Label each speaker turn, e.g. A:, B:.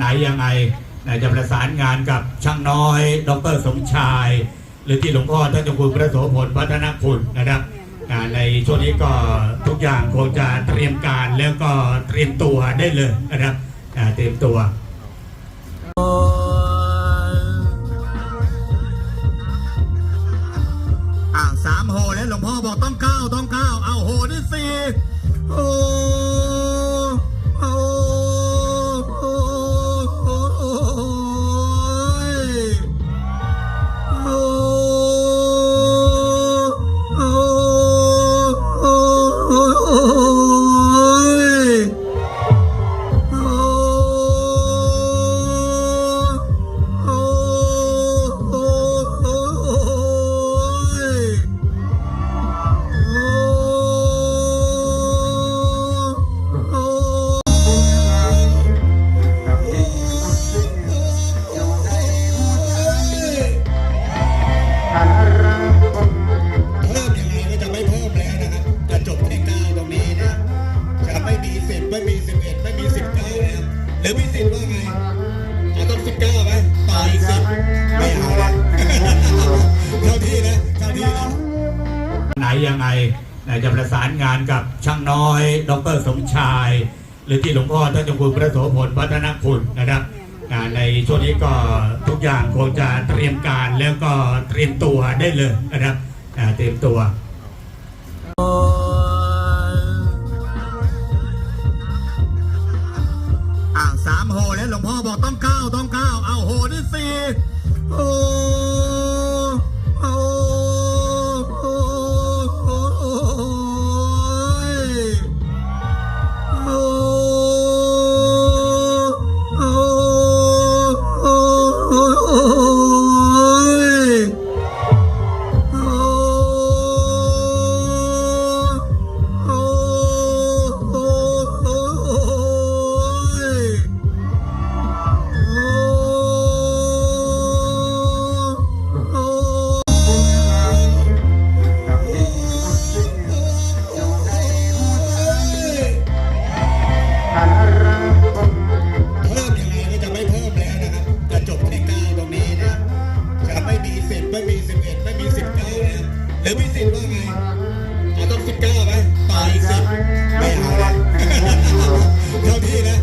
A: ไหนยังไงจะประสานงานกับช่างน้อย ดรสมชาย หรือที่หลวงพ่อท่านเจ้าคุณพระโสพลพัฒนคุณนะครับอ่าในช่วงนี้ก็ทุกอย่างคงจะเตรียมการแล้วก็เตรียมตัวได้เลยนะครับเตรียมตัว
B: อ่าสามโหแล้วหลวงพ่อบอกต้องเก้าต้องเก้าเอาโหที่สี่ ไม่มีสิบเอ็ดไม่มีสิบเก้าแล้วหรือมีสิบว่าไงเอาต้องสิบเก้าไหมต่ออีกสิบไม่เอาละเท่าที่นะเท่าที่นะ
A: ไหนยังไงนะจะประสานงานกับช่างน้อย ดรสมชาย หรือที่หลวงพ่อท่านเจ้าคุณพระโสพลพัฒนคุณนะครับอ่าในช่วงนี้ก็ทุกอย่างคงจะเตรียมการแล้วก็เตรียมตัวได้เลยนะครับอ่าเตรียมตัว บ
B: อกต้องเก้าต้องเก้าเอาโหนี่สี่โอ้ เอาต้องสิบเก้าไหมตายสิบไม่เอาลยเท่าที่นะ